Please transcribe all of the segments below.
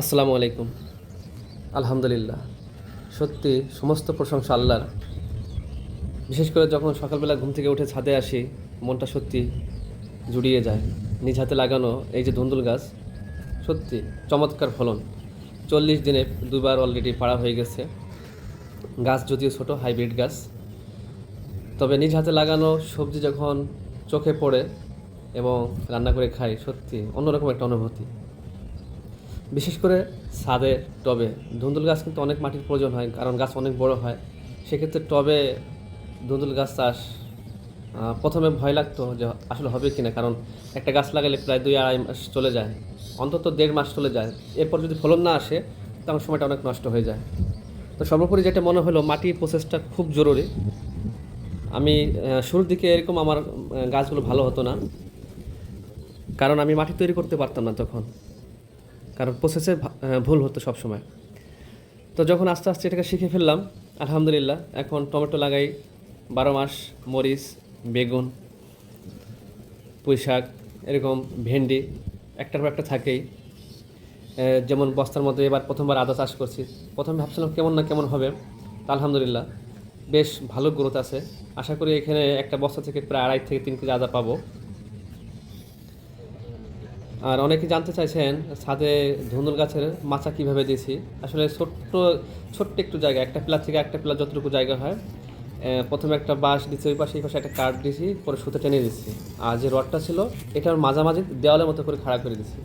আসসালামু আলাইকুম। আলহামদুলিল্লাহ। সত্যি, সমস্ত প্রশংসা আল্লাহর। বিশেষ করে যখন সকালবেলা ঘুম থেকে উঠে ছাদে আসি, মনটা সত্যি জুড়িয়ে যায়। নিজ হাতে লাগানো এই যে ধুন্দুল গাছ, সত্যি চমৎকার ফলন। চল্লিশ দিনে দুবার অলরেডি পাড়া হয়ে গেছে। গাছ যদিও ছোট হাইব্রিড গাছ, তবে নিজ হাতে লাগানো সবজি যখন চোখে পড়ে এবং রান্না করে খাই, সত্যি অন্যরকম একটা অনুভূতি। বিশেষ করে ছাদে, টবে। ধুন্দুল গাছ কিন্তু অনেক মাটির প্রয়োজন হয়, কারণ গাছ অনেক বড় হয়। সেক্ষেত্রে টবে ধুন্দুল গাছ চাষ প্রথমে ভয় লাগতো যে আসলে হবে কি না কারণ একটা গাছ লাগালে প্রায় দুই আড়াই মাস চলে যায়। অন্তত দেড় মাস চলে যায়। এরপর যদি ফলন না আসে, তখন সময়টা অনেক নষ্ট হয়ে যায়। তো সর্বোপরি যেটা মনে হলো, মাটির প্রসেসটা খুব জরুরি। আমি শুরুর দিকে এরকম আমার গাছগুলো ভালো হতো না। কারণ আমি মাটি তৈরি করতে পারতাম না তখন। কারণ প্রসেসে ভুল হতো সব সময় তো যখন আস্তে আস্তে এটাকে শিখে ফেললাম, আলহামদুলিল্লাহ, এখন টমেটো লাগাই, বারো মাস, মরিচ, বেগুন, পুঁই শাক, এরকম ভেন্ডি, একটার পর একটা থাকেই। যেমন বস্তার মধ্যে এবার প্রথমবার আদা চাষ করছি। প্রথমে ভাবছিলাম কেমন না কেমন হবে আলহামদুলিল্লাহ, বেশ ভালো গ্রোথ আছে। আশা করি এখানে একটা বস্তা থেকে প্রায় আড়াই থেকে তিন কেজি আদা পাবো। আর অনেকে জানতে চাইছেন ছাদে ধুন্দুল গাছের মাচা কীভাবে দিয়েছি? আসলে ছোট্ট ছোট্ট একটু জায়গা একটা পিলার থেকে একটা পিলার যতটুকু জায়গা হয় প্রথমে একটা বাঁশ দিচ্ছি ওই পাশে এই পাশে একটা কাঠ দিয়েছি পরে সুতো টেনে দিচ্ছি আর যে রডটা ছিল এটার মাঝামাঝি দেওয়ালের মতো করে খাড়া করে দিচ্ছি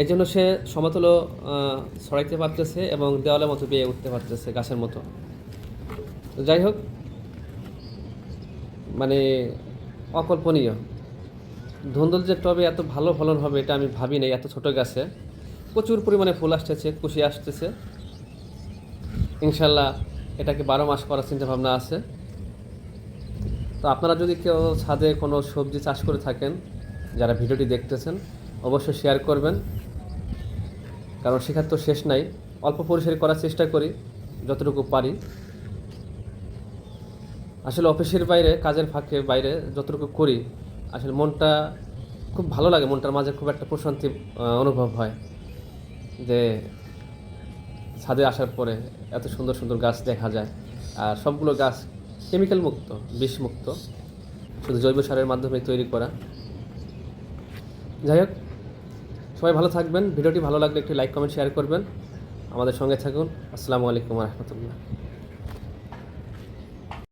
এই জন্য সে সমতল আহ, ছড়াইতে পারতেছে এবং দেওয়ালের মতো বেয়ে উঠতে পারতেছে গাছের মতো। যাই হোক মানে অকল্পনীয়। ধুন্দুল যে টবে এত ভালো ফলন হবে এটা আমি ভাবি নাই, এত ছোট গাছে। প্রচুর পরিমাণে ফুল আসতেছে, কুশি আসতেছে। ইনশাল্লাহ এটাকে বারো মাস করার চিন্তা ভাবনা আছে। তো আপনারা যদি কেউ ছাদে কোনো সবজি চাষ করে থাকেন, যারা ভিডিওটি দেখতেছেন, অবশ্যই শেয়ার করবেন। কারণ শেখার তো শেষ নাই, অল্প পরিসরে করার চেষ্টা করি, যতটুকু পারি। আসলে অফিসের বাইরে, কাজের ফাঁকে বাইরে যতটুকু করি আসলে মনটা খুব ভালো লাগে, মনটার মাঝে খুব একটা প্রশান্তি অনুভব হয় যে ছাদে আসার পরে এত সুন্দর সুন্দর গাছ দেখা যায়। আর সবগুলো গাছ কেমিক্যাল মুক্ত, বিষ মুক্ত, শুধু জৈব সারের মাধ্যমে তৈরি করা। যাই হোক, সবাই ভালো থাকবেন। ভিডিওটি ভালো লাগলে একটি লাইক কমেন্ট শেয়ার করবেন। আমাদের সঙ্গে থাকুন। আসসালামু আলাইকুম রহমতুল্লাহ।